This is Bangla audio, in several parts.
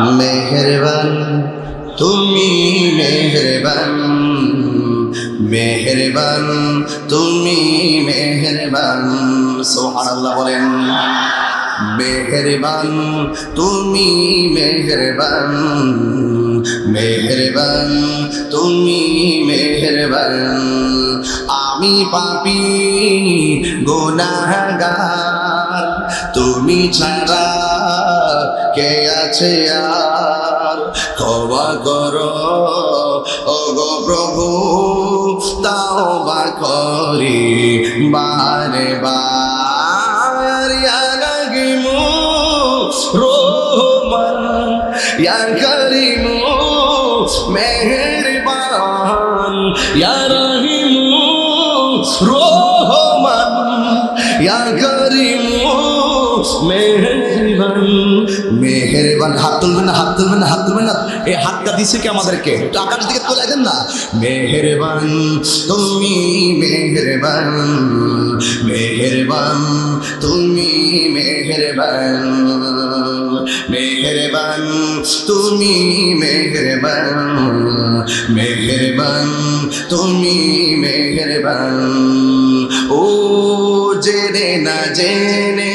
মেহরবান, তুমি মেহরবান মেহরবান, তুমি মেহরবান, সুবহানাল্লাহ বলেন। মেহরবান, তুমি মেহরবান মেহরবান, তুমি মেহরবান। আমি পাপি, গুনাহগার, তুমি ছাড়া কে আছে আর? ক্ষমা ও গো প্রভু, তাও বা করি। বারে বার ইয়া রাহিমু রহমান ইয়া করিমু মেহেরবান ইয়া রাহিমু রহমান ইয়া করিমু মেহেরবান। হাত তুলবেন না, হাত তুলবেন না, হাত তুলবেন না। এই হাতটা দিছে কি আমাদেরকে? একটু আকাশের দিকে তুলে দেন না। মেহেরবান, তুমি মেহেরবান মেহেরবান, তুমি মেহেরবান মেহেরবান, তুমি মেহেরবান মেহেরবান, তুমি মেহেরবান। ও জেনে না জেনে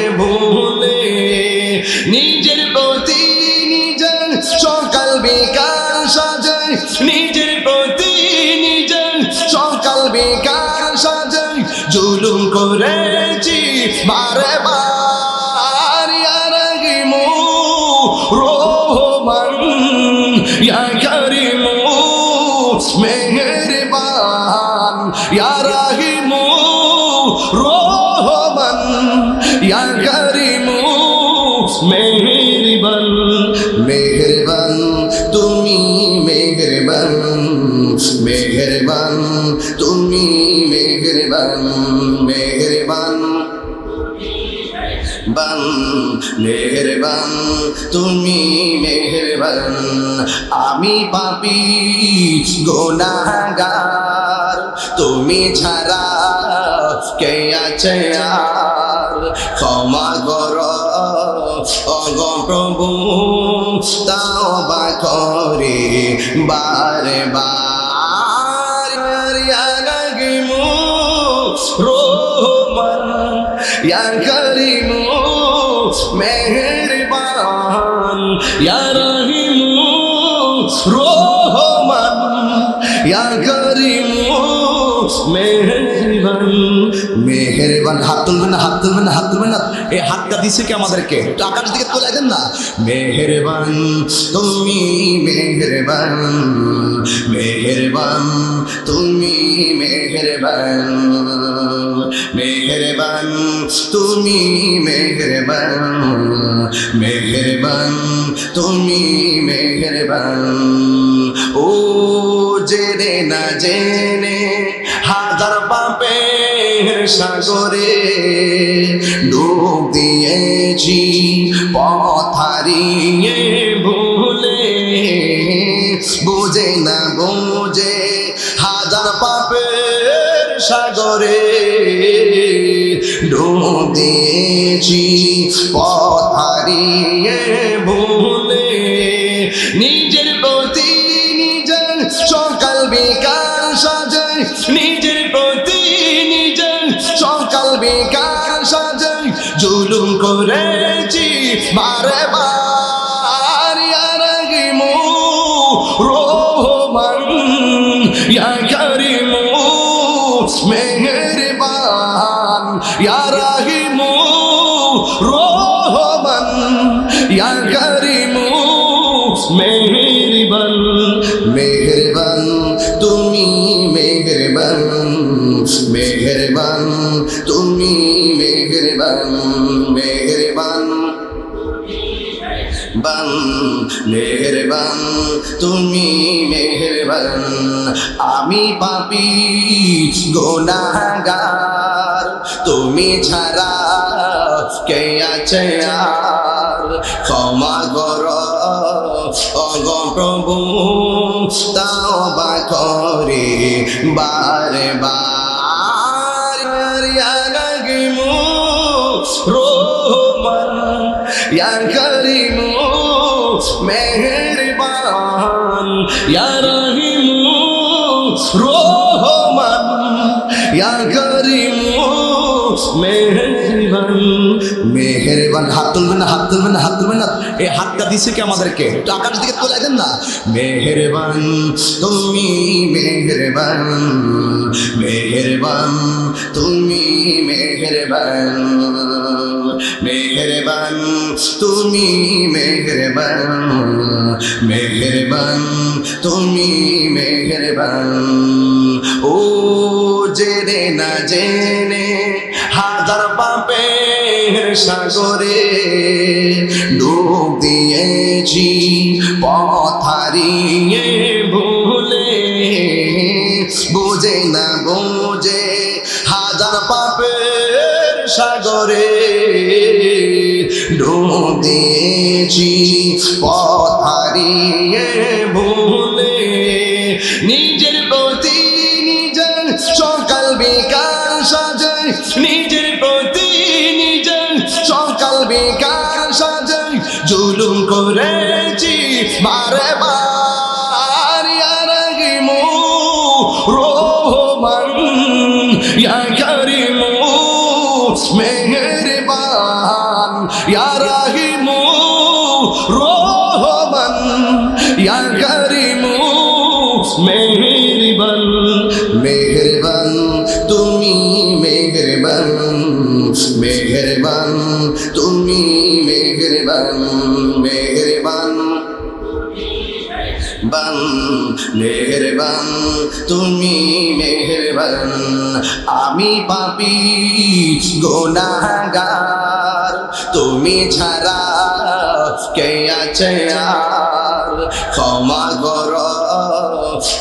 বিকাল সাজায় জুলুম করেছি বারে বার ইয়া রাহিমু রহমান ইয়া করিমু মেহেরবান ইয়া রাহিমু রহমান ইয়া করিমু মেহেরবান মেহেরবান তুমি মেহেরবান মেহেরবান, তুমি মেহেরবান মেহেরবান। বান, মেহেরবান, তুমি মেহেরবান। আমি পাপি গোনাগার তুমি ছাড়া কে আছে আর? ক্ষমা কর অগ প্রভু তাও বা করে বারে বার রাহিমু রহমান ইয়া করিমু মেহেরবান। ইয়া রাহিমু রহমান। ইয়া করিমু মেহেরবান। মেহেরবান, হাত তুলবেন না, হাত তুলবেন না, হাত তুলবেন না। এই হাতটা দিছে কি আমাদেরকে? একটু আকাশের দিকে তুলে দেন না। মেহেরবান, তুমি মেহেরবান মেহেরবান, তুমি মেহেরবান মেহেরবান, তুমি মেহেরবান মেহেরবান, তুমি মেহেরবান। ও জেনে না জেনে হাজার পাপের সাগরে ডুব দিয়েছি পথারিয়ে ভুলে। বুঝে না বুঝে হাজার পাপের সাগরে ডুব দিয়েছি পথারিয়ে ভুলে। সকাল বিকাল সাজায় জুলুম করেছি। বারে বার ইয়া রাহিমু রহমান ইয়া করিমু মেহেরবান ইয়া রাহিমু রহমান ইয়া করিমু মেহেরবান মেহেরবান তুমি মেহেরবান মেহেরবান তুমি মেহেরবান। বান, মেহেরবান, তুমি মেহেরবান। আমি পাপি, গোনাগার। তুমি ছাড়া কে আছে আর? ক্ষমা কর, অগ প্রভু তাও বা করে বারে বার ইয়া করিমু মেহেরবান ইয়া রহিমু রহমান ইয়া করিমু মেহেরবান। মেহেরবান, হাত তুলবেন না, হাত তুলবেন না, হাত তুলবেন না। এই হাতটা দিছে কি আমাদেরকে? একটু আকাশ দিকে তোলাই দেন না। মেহেরবান, তুমি মেহেরবান মেহেরবান, তুমি মেহেরবান মেহেরবান, তুমি মেহেরবান মেহেরবান, তুমি মেহেরবান। ও জেনে না জেনে হাজার পাপের সাগরে ডুব দিয়েছি পথারিয়ে ভুলে। বুঝে না, বুঝে হাজার পাপের সাগরে ডুব দিয়েছি পথারিয়ে ভুলে। নিজের প্রতি নিজের সকাল বিকাল সাজাই করেছি, বারে বার ইয়া রাহিমু রহমান ইয়া করিমু মেহেরবান ইয়া রাহিমু রহমান ইয়া করিমু মেহেরবান মেহেরবান, তুমি মেহেরবান। মেহেরবান, তুমি মেহেরবান মেহেরবান। বান, মেহেরবান, তুমি মেহেরবান। আমি পাপি গোনাগার তুমি ছাড়া কে আছে আর? ক্ষমা কর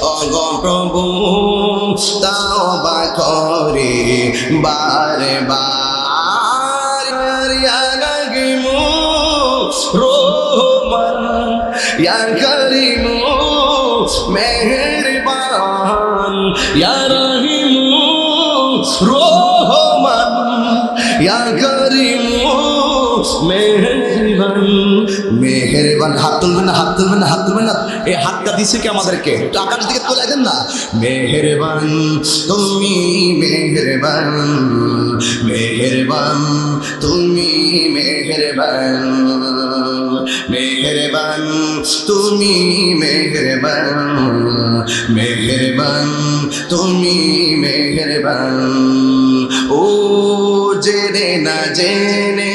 অগ প্রভু তাও বা করে বারে বার রহমান ইয়া করিম মেহেরবান ইয়া রহিম রহমান ইয়া করিমু মেহেরবান মেহেরবান হাত তুলবেন না, হাত তুলবেন না, হাত তুলবেন না। এই হাতটা দিছে কি আমাদেরকে? একটু আকাশ দিকে তোলাই দেন না। মেহেরবান, তুমি মেহেরবান মেহেরবান, তুমি মেহেরবান মেহেরবান, তুমি মেহেরবান মেহেরবান, তুমি মেহেরবান। ও জেনে না জেনে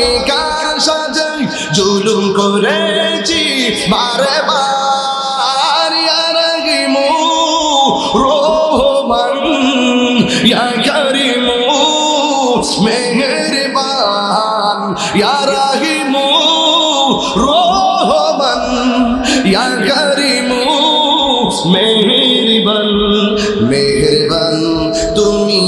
সকাল বিকাল সাজাই, জুলুম করেছি, বারে বার রাহিমু রহমান ইয়া করিমু মেহেরবান ইয়া রাহিমু রহমান ইয়া করিমু মেহেরবান মেহেরবান তুমি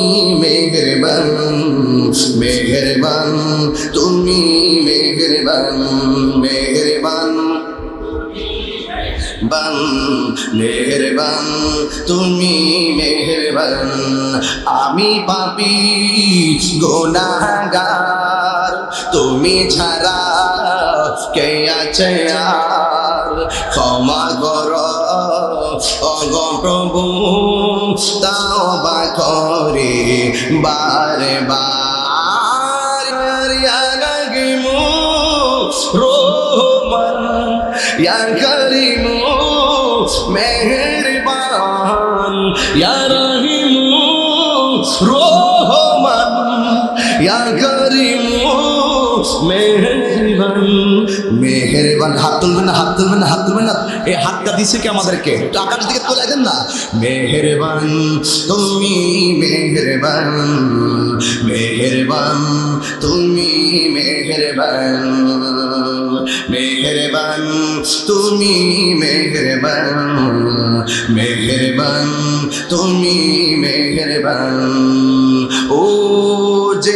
তুমি মেহেরবান মেহেরবান। বান, মেহেরবান, তুমি মেহেরবান। আমি পাপি গোনাগার তুমি ছাড়া কে আছে আর? ক্ষমা কর, অগ প্রভু তাও বা করে বারে বার ইয়া করিম মেহেরবান ইয়া রহিম রহমান ইয়া করিমু মেহেরবান। মেহেরবান, হাত তুলবেন না, হাত তুলবেন না, হাত তুলবেন না। এই হাতটা দিছে কি আমাদেরকে? একটু আকাশ দিকে তোলাই দেন না। মেহেরবান, তুমি মেহেরবান মেহেরবান, তুমি মেহেরবান মেহেরবান, তুমি মেহেরবান মেহেরবান, তুমি মেহেরবান। ও